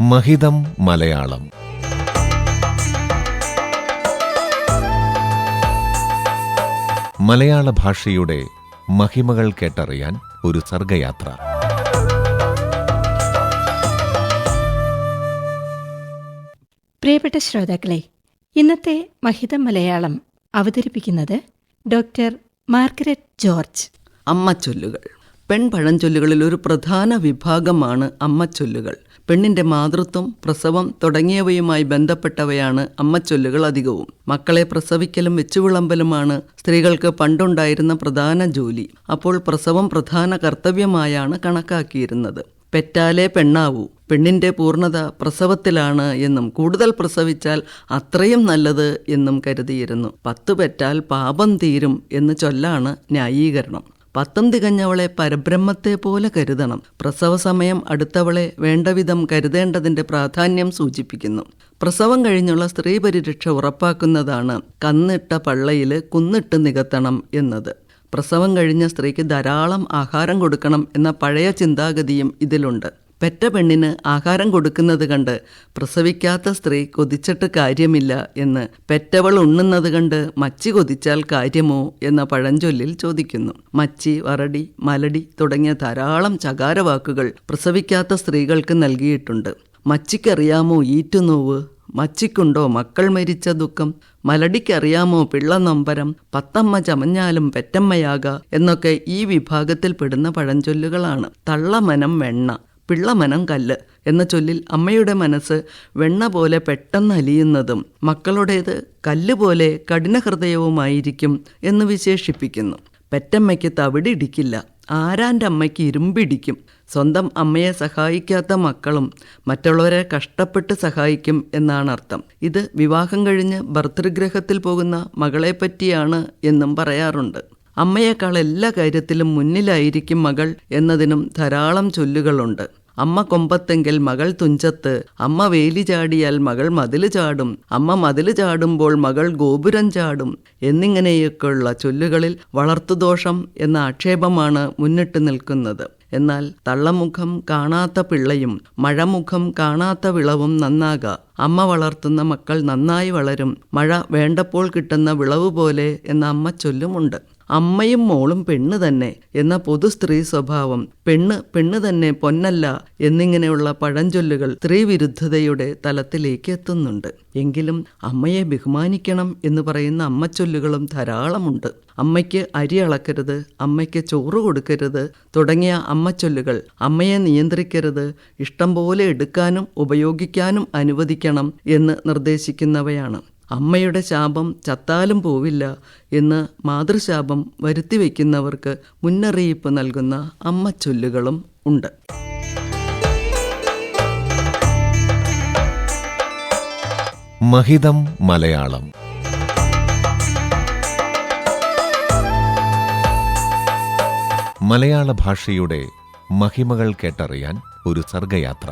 മഹിതം മലയാളം. മലയാള ഭാഷയുടെ മഹിമകൾ കേട്ടറിയാൻ ഒരു സർഗയാത്ര. പ്രിയപ്പെട്ട ശ്രോതാക്കളെ ഇന്നത്തെ മഹിതം മലയാളം അവതരിപ്പിക്കുന്നത് ഡോക്ടർ മാർഗരറ്റ് ജോർജ്. അമ്മച്ചൊല്ലുകൾ പെൺപഴഞ്ചൊല്ലുകളിൽ ഒരു പ്രധാന വിഭാഗമാണ് അമ്മച്ചൊല്ലുകൾ. പെണ്ണിന്റെ മാതൃത്വം പ്രസവം തുടങ്ങിയവയുമായി ബന്ധപ്പെട്ടവയാണ് അമ്മച്ചൊല്ലുകൾ അധികവും. മക്കളെ പ്രസവിക്കലും വെച്ചുവിളമ്പലുമാണ് സ്ത്രീകൾക്ക് പണ്ടുണ്ടായിരുന്ന പ്രധാന ജോലി. അപ്പോൾ പ്രസവം പ്രധാന കർത്തവ്യമായാണ് കണക്കാക്കിയിരുന്നത്. പെറ്റാലേ പെണ്ണാവൂ. പെണ്ണിന്റെ പൂർണത പ്രസവത്തിലാണ് എന്നും കൂടുതൽ പ്രസവിച്ചാൽ അത്രയും നല്ലത് എന്നും കരുതിയിരുന്നു. പത്തു പെറ്റാൽ പാപം തീരും എന്ന് ചൊല്ലാണ് ന്യായീകരണം. പത്തും തികഞ്ഞവളെ പരബ്രഹ്മത്തെ പോലെ കരുതണം. പ്രസവ സമയം അടുത്തവളെ വേണ്ടവിധം കരുതേണ്ടതിന്റെ പ്രാധാന്യം സൂചിപ്പിക്കുന്നു. പ്രസവം കഴിഞ്ഞുള്ള സ്ത്രീ പരിരക്ഷ ഉറപ്പാക്കുന്നതാണ് കന്നിട്ട പള്ളയിൽ കുന്നിട്ട് നികത്തണം എന്നത്. പ്രസവം കഴിഞ്ഞ സ്ത്രീക്ക് ധാരാളം ആഹാരം കൊടുക്കണം എന്ന പഴയ ചിന്താഗതിയും ഇതിലുണ്ട്. പെറ്റ പെണ്ണിന് ആഹാരം കൊടുക്കുന്നത് കണ്ട് പ്രസവിക്കാത്ത സ്ത്രീ കൊതിച്ചിട്ട് കാര്യമില്ല എന്ന് പെറ്റവൾ ഉണ്ണുന്നത് കണ്ട് മച്ചി കൊതിച്ചാൽ കാര്യമോ എന്ന പഴഞ്ചൊല്ലിൽ ചോദിക്കുന്നു. മച്ചി വറടി മലടി തുടങ്ങിയ ധാരാളം ചകാരവാക്കുകൾ പ്രസവിക്കാത്ത സ്ത്രീകൾക്ക് നൽകിയിട്ടുണ്ട്. മച്ചിക്കറിയാമോ ഈറ്റുനോവ്? മച്ചിക്കുണ്ടോ മക്കൾ മരിച്ച ദുഃഖം? മലടിക്കറിയാമോ പിള്ള നൊമ്പരം? പത്തമ്മ ചമഞ്ഞാലും പെറ്റമ്മയാക എന്നൊക്കെ ഈ വിഭാഗത്തിൽപ്പെടുന്ന പഴഞ്ചൊല്ലുകളാണ്. തള്ളമനം വെണ്ണ. പിള്ളമനം കല്ല് എന്ന ചൊല്ലിൽ അമ്മയുടെ മനസ്സ് വെണ്ണ പോലെ പെട്ടെന്ന് അലിയുന്നതും മക്കളുടേത് കല്ല് പോലെ കഠിനഹൃദയവുമായിരിക്കും എന്ന് വിശേഷിപ്പിക്കുന്നു. പെറ്റമ്മയ്ക്ക് തവിടിടിക്കില്ല ആരാന്റെ അമ്മയ്ക്ക് ഇരുമ്പിടിക്കും സ്വന്തം അമ്മയെ സഹായിക്കാത്ത മക്കളും മറ്റുള്ളവരെ കഷ്ടപ്പെട്ട് സഹായിക്കും എന്നാണ് അർത്ഥം. ഇത് വിവാഹം കഴിഞ്ഞ് ഭർത്തൃഗ്രഹത്തിൽ പോകുന്ന മകളെപ്പറ്റിയാണ് എന്നും പറയാറുണ്ട്. അമ്മയേക്കാൾ എല്ലാ കാര്യത്തിലും മുന്നിലായിരിക്കും മകൾ എന്നതിനും ധാരാളം ചൊല്ലുകളുണ്ട്. അമ്മ കൊമ്പത്തെങ്കിൽ മകൾ തുഞ്ചത്ത് അമ്മ വേലി ചാടിയാൽ മകൾ മതിൽ ചാടും അമ്മ മതിൽ ചാടുമ്പോൾ മകൾ ഗോപുരം ചാടും എന്നിങ്ങനെയൊക്കെയുള്ള ചൊല്ലുകളിൽ വളർത്തുദോഷം എന്ന ആക്ഷേപമാണ് മുന്നിട്ട് നിൽക്കുന്നത്. എന്നാൽ തള്ളമുഖം കാണാത്ത പിള്ളയും മഴമുഖം കാണാത്ത വിളവും നന്നാക. അമ്മ വളർത്തുന്ന മക്കൾ നന്നായി വളരും മഴ വേണ്ടപ്പോൾ കിട്ടുന്ന വിളവ് പോലെ എന്ന അമ്മ ചൊല്ലുമുണ്ട്. അമ്മയും മോളും പെണ്ണ് തന്നെ എന്ന പൊതു സ്ത്രീ സ്വഭാവം. പെണ്ണ് പെണ്ണ് തന്നെ പൊന്നല്ല എന്നിങ്ങനെയുള്ള പഴഞ്ചൊല്ലുകൾ സ്ത്രീവിരുദ്ധതയുടെ തലത്തിലേക്ക് എത്തുന്നുണ്ട് എങ്കിലും അമ്മയെ ബഹുമാനിക്കണം എന്ന് പറയുന്ന അമ്മച്ചൊല്ലുകളും ധാരാളമുണ്ട്. അമ്മയ്ക്ക് അരി അളക്കരുത് അമ്മയ്ക്ക് ചോറ് കൊടുക്കരുത് തുടങ്ങിയ അമ്മച്ചൊല്ലുകൾ അമ്മയെ നിയന്ത്രിക്കരുത് ഇഷ്ടം പോലെ എടുക്കാനും ഉപയോഗിക്കാനും അനുവദിക്കണം എന്ന് നിർദ്ദേശിക്കുന്നവയാണ്. അമ്മയുടെ ശാപം ചത്താലും പോവില്ല എന്ന് മാതൃശാപം വരുത്തിവെക്കുന്നവർക്ക് മുന്നറിയിപ്പ് നൽകുന്ന അമ്മ ചൊല്ലുകളും ഉണ്ട്. മഹിതം മലയാളം. മലയാള ഭാഷയുടെ മഹിമകൾ കേട്ടറിയാൻ ഒരു സർഗയാത്ര.